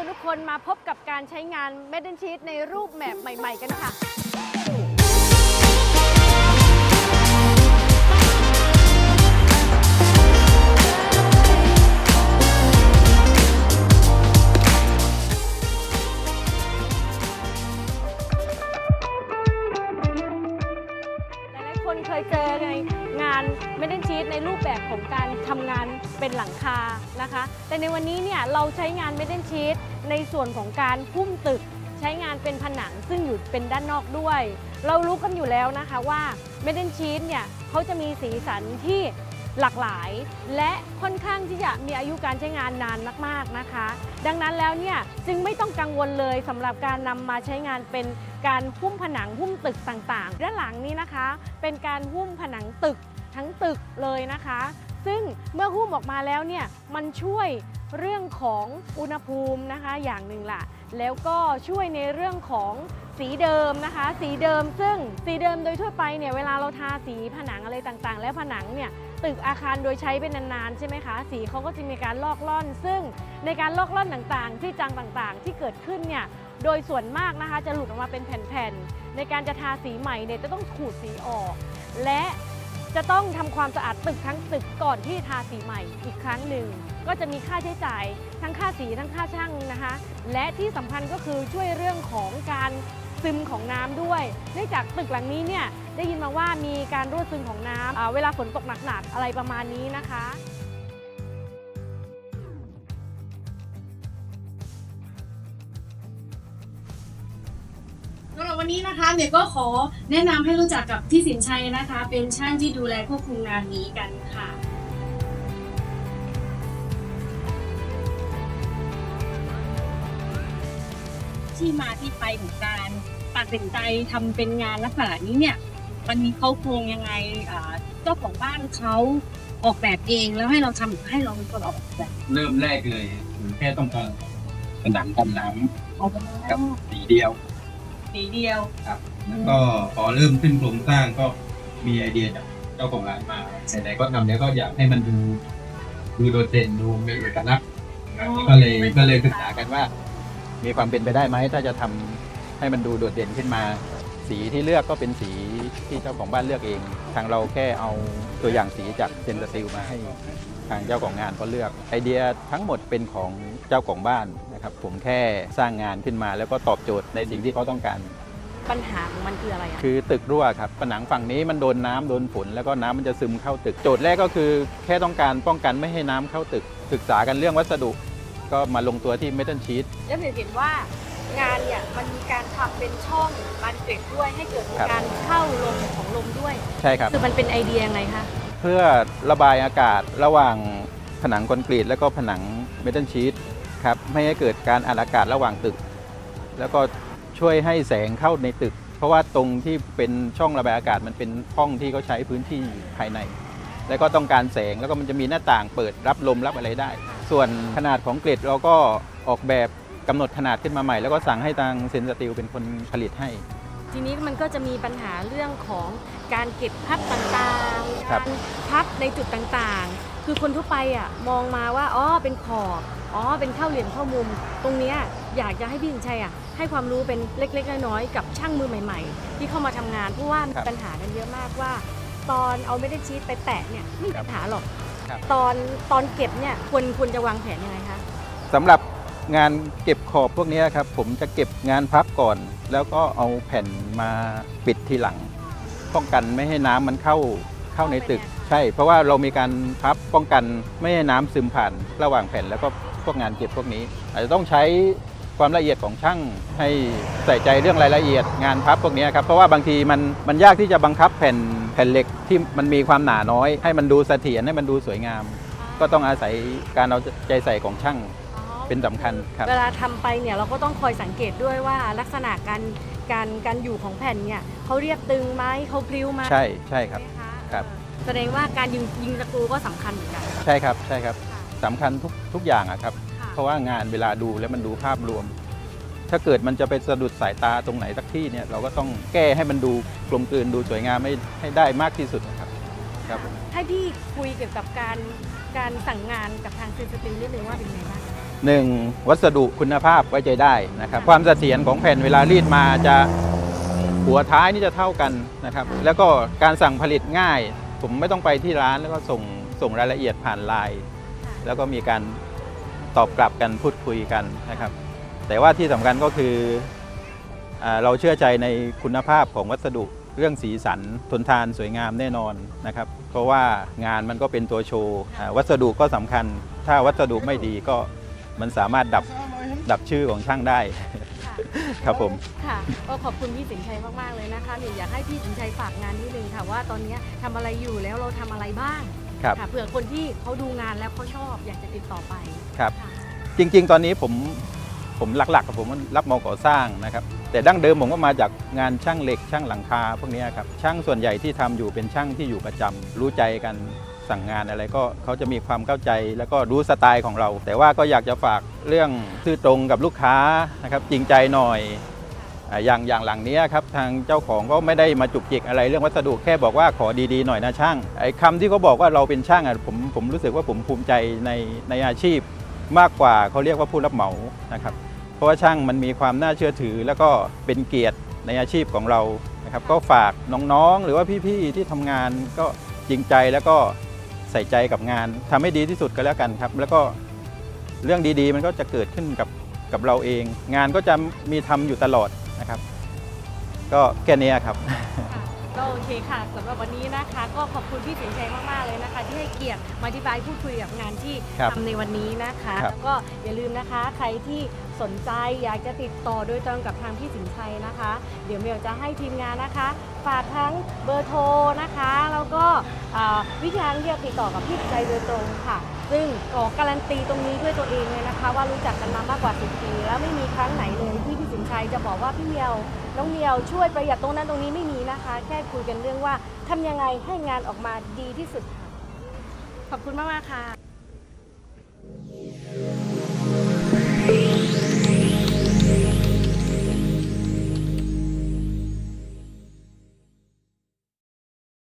วนทุกคนมาพบกับการใช้งาน m a d e n Sheet ในรูปแบบใหม่ ๆ กันค่ะ นะคะ แต่ในวันนี้เนี่ยเราใช้งาน m a d e n Sheet ในส่วนของการพุ่มตึก ใช้งานเป็นผนังซึ่งอยู่เป็นด้านนอกด้วย เรารู้กันอยู่แล้วนะคะว่า m a d e n Sheet เนี่ยเขาจะมีสีสันที่หลากหลาย และค่อนข้างที่จะมีอายุการใช้งานนานมากๆนะคะ ดังนั้นแล้วเนี่ยจึงไม่ต้องกังวลเลยสำหรับการนำมาใช้งานเป็นการหุ้มผนังหุ้มตึกต่างๆ ด้านหลังนี้นะคะ เป็นการหุ้มผนังตึก ทั้งตึกเลยนะคะ ซึ่งเมื่อหุ้มออกมาแล้วเนี่ยมันช่วยเรื่องของอุณหภูมินะคะอย่างหนึ่งล่ะแล้วก็ช่วยในเรื่องของสีเดิมนะคะ สีเดิมซึ่งสีเดิมโดยทั่วไปเนี่ยเวลาเราทาสีผนังอะไรต่างๆ แล้วผนังเนี่ยตึกอาคารโดยใช้เป็นนานๆใช่ไหมคะ สีเขาก็จะมีการลอกล่อน ซึ่งในการลอกล่อนต่างๆ ที่จางต่างๆ ที่เกิดขึ้นเนี่ยโดยส่วนมากนะคะจะหลุดออกมาเป็นแผ่นๆในการจะทาสีใหม่เนี่ยจะต้องขูดสีออก และ จะต้องทำความสะอาดตึกทั้งตึกก่อนที่ทาสีใหม่อีกครั้งหนึ่ง ก็จะมีค่าใช้จ่ายทั้งค่าสีทั้งค่าช่างนะคะ และที่สำคัญก็คือช่วยเรื่องของการซึมของน้ำด้วยเนื่องจากตึกหลังนี้เนี่ยได้ยินมาว่ามีการรั่วซึมของน้ำเวลาฝนตกหนักๆอะไรประมาณนี้นะคะ วันนี้นะคะเนี่ยก็ขอแนะนำให้รู้จักกับพี่สินชัยนะคะ เป็นช่างที่ดูแลควบคุมงานนี้กันค่ะ ที่มาที่ไปของการตัดสินใจทำเป็นงานลักษณะนี้เนี่ย มันมีเขาโครงยังไงอ่าเจ้าของบ้านเขาออกแบบเองแล้วให้เราทำให้เราเป็นคนออกแบบเริ่มแรกเลยผมแค่ต้องการผนังกันน้ออกำกับสีเดียว สีเดียวแล้วก็พอเริ่มขึ้นโครงสร้างก็มีไอเดียจากเจ้าของร้านมาไหนๆก็ทำแล้วก็อยากให้มันดูดูโดดเด่นดูมีเอกลักษณ์ก็เลยก็เลยศึกษากันว่า มีความเป็นไปได้ไหมถ้าจะทำให้มันดูโดดเด่นขึ้นมา สีที่เลือกก็เป็นสีที่เจ้าของบ้านเลือกเอง ทางเราแค่เอาตัวอย่างสีจากเซนสติลมาให้ทางเจ้าของงานเขาเลือกไอเดียทั้งหมดเป็นของเจ้าของบ้าน นะครับผมแค่สร้างงานขึ้นมาแล้วก็ตอบโจทย์ในสิ่งที่เขาต้องการ ปัญหาของมันคืออะไรอะคือตึกรั่วครับผนังฝั่งนี้มันโดนน้ำโดนฝนแล้วก็น้ำมันจะซึมเข้าตึก โจทย์แรกก็คือ แค่ต้องการป้องกันไม่ให้น้ำเข้าตึก ศึกษากันเรื่องวัสดุ ก็มาลงตัวที่เมทัลชีต แล้วเห็นเห็นว่างานเนี่ยมันมีการทำเป็นช่องบานเกล็ดด้วยให้เกิดครับ การเข้าลมของลมด้วย ใช่ครับ คือมันเป็นไอเดียยังไงคะ เพื่อระบายอากาศระหว่างผนังคอนกรีต แล้วก็ผนังเมทัลชีต ครับไม่ให้เกิดการอัดอากาศระหว่างตึก แล้วก็ช่วยให้แสงเข้าในตึก เพราะว่าตรงที่เป็นช่องระบายอากาศมันเป็นห้องที่เขาใช้พื้นที่ภายใน แล้วก็ต้องการแสงแล้วก็มันจะมีหน้าต่างเปิดรับลมรับอะไรได้ ส่วนขนาดของเกล็ดเราก็ออกแบบกำหนดขนาดขึ้นมาใหม่ แล้วก็สั่งให้ทางเซนสติลเป็นคนผลิตให้ ทีนี้มันก็จะมีปัญหาเรื่องของการเก็บพับต่างๆครับการพับในจุดต่างๆ คือคนทั่วไปอะมองมาว่าอ๋อเป็นขอบอ๋อเป็นเข้าเหลี่ยมเข้ามุม ตรงเนี้ยอยากจะให้พี่สินชัยอะให้ความรู้เป็นเล็กๆน้อยๆกับช่างมือใหม่ ๆ ที่เข้ามาทำงานเพราะว่ามีครับปัญหากันเยอะมากว่า ตอนเอาไม่ได้ชีตไปแตะเนี่ยไม่มีครับปัญหาหรอกครับตอนตอนเก็บเนี่ยควรควรจะวางแผนยังไงคะสำหรับงานเก็บขอบพวกนี้ครับผมจะเก็บงานพับก่อน แล้วก็เอาแผ่นมาปิดทีหลัง ป้องกันไม่ให้น้ำมันเข้าเข้าในตึก ใช่ เพราะว่าเรามีการพับป้องกันไม่ให้น้ำซึมผ่านระหว่างแผ่นแล้วก็พวกงานเก็บพวกนี้ อาจจะต้องใช้ความละเอียดของช่างให้ใส่ใจเรื่องรายละเอียดงานพับพวกนี้ครับเพราะว่าบางทีมันมันยากที่จะบังคับแผ่นแผ่นเหล็กที่มันมีความหนาน้อย ให้มันดูเสถียรให้มันดูสวยงาม ก็ต้องอาศัยการเอาใจใส่ของช่างอ๋อเป็นสำคัญครับเวลาทำไปเนี่ยเราก็ต้องคอยสังเกตด้วยว่าลักษณะการการการอยู่ของแผ่นเนี่ยเขาเรียบตึงไหมเขาพลิ้วไหมใช่ใช่ครับใช่ไหมคะครับเออแส ดงว่าการยิงยิงตะกรูก็สำคัญเหมือนกัน ใช่ครับใช่ครับสำคัญทุกทุกอย่างอะครับ ค่ะ เพราะว่างานเวลาดูแล้วมันดูภาพรวม ถ้าเกิดมันจะไปสะดุดสายตาตรงไหนสักที่เนี่ยเราก็ต้องแก้ให้มันดูกลมกลืนดูสวยงามให้ให้ได้มากที่สุดนะครับครับผม ให้พี่คุยเกี่ยวกับการการสั่งงานกับทางซีสติลนิดนึงว่าเป็นไงบ้าง หนึ่งวัสดุคุณภาพไว้ใจได้นะครับความเสถียรของแผ่นเวลารีดมาจะหัวท้ายนี่จะเท่ากันนะครับแล้วก็การสั่งผลิตง่าย ผมไม่ต้องไปที่ร้านแล้วก็ส่งส่งรายละเอียดผ่านไลน์แล้วก็มีการตอบกลับกันพูดคุยกันนะครับ แต่ว่าที่สำคัญก็คืออาเราเชื่อใจในคุณภาพของวัสดุเรื่องสีสันทนทานสวยงามแน่นอนนะครับ เพราะว่างานมันก็เป็นตัวโชว์อ่าวัสดุก็สำคัญ ถ้าวัสดุไม่ดีก็มันสามารถดับดับชื่อของช่างได้ ค่ะครับผม ค่ะก็ขอบคุณพี่สินชัยมากๆเลยนะคะหนูอยากให้พี่สินชัยฝากงานนิดนึงค่ะว่าตอนนี้ทำอะไรอยู่แล้วเราทำอะไรบ้างครับค่ะเผื่อคนที่เขาดูงานแล้วเขาชอบ อยากจะติดต่อไปครับค่ะจริง ๆ ตอนนี้ผมผมหลักๆกับผมรับเหมอก่อสร้างนะครับ แต่ดั้งเดิมผมก็มาจากงานช่างเหล็กช่างหลังคาพวกเนี้ยครับช่างส่วนใหญ่ที่ทำอยู่เป็นช่างที่อยู่ประจำรู้ใจกัน สั่งงานอะไรก็เขาจะมีความเข้าใจ แล้วก็รู้สไตล์ของเรา แต่ว่าก็อยากจะฝากเรื่องซื่อตรงกับลูกค้านะครับจริงใจหน่อยอย่างอย่างหลังนี้ครับทางเจ้าของก็ไม่ได้มาจุกจิกอะไรเรื่องวัสดุแค่บอกว่าขอดีๆหน่อยนะช่างไอ้คำที่เขาบอกว่าเราเป็นช่างอะผมผมรู้สึกว่าผมภูมิใจในในอาชีพมากกว่าเขาเรียกว่าผู้รับเหมานะครับเพราะว่าช่างมันมีความน่าเชื่อถือ แล้วก็เป็นเกียรติในอาชีพของเรานะครับก็ฝากน้องๆ หรือว่าพี่ๆที่ทำงานก็จริงใจแล้วก็ ใส่ใจกับงานทำให้ดีที่สุดก็แล้วกันครับ แล้วก็เรื่องดีๆ มันก็จะเกิดขึ้นกับกับเราเอง งานก็จะมีทำอยู่ตลอดนะครับ ก็แค่เนี้ยครับค่ะก็โอเคค่ะสำหรับวันนี้นะคะ ก็ขอบคุณพี่สินชัยมากๆเลยนะคะ ที่ให้เกียรติมาอธิบายพูดคุยกับงานที่ครับทำในวันนี้นะคะครับแล้วก็อย่าลืมนะคะ ใครที่ สนใจอยากจะติดต่อโดยตรงกับทางพี่สินชัยนะคะ เดี๋ยวเมลจะให้ทีมงานนะคะ ฝากทั้งเบอร์โทรนะคะ แล้วก็วิธีการที่จะติดต่อกับพี่สินชัยโดยตรงค่ะ ซึ่งขอการันตีตรงนี้ด้วยตัวเองเลยนะคะ ว่ารู้จักกันมามากกว่า 10 ปี แล้วไม่มีครั้งไหนเลยที่พี่สินชัยจะบอกว่าพี่เมียวน้องเมียวช่วยประหยัดตรงนั้นตรงนี้ไม่มีนะคะ แค่คุยกันเรื่องว่าทำยังไงให้งานออกมาดีที่สุดค่ะขอบคุณมากๆค่ะ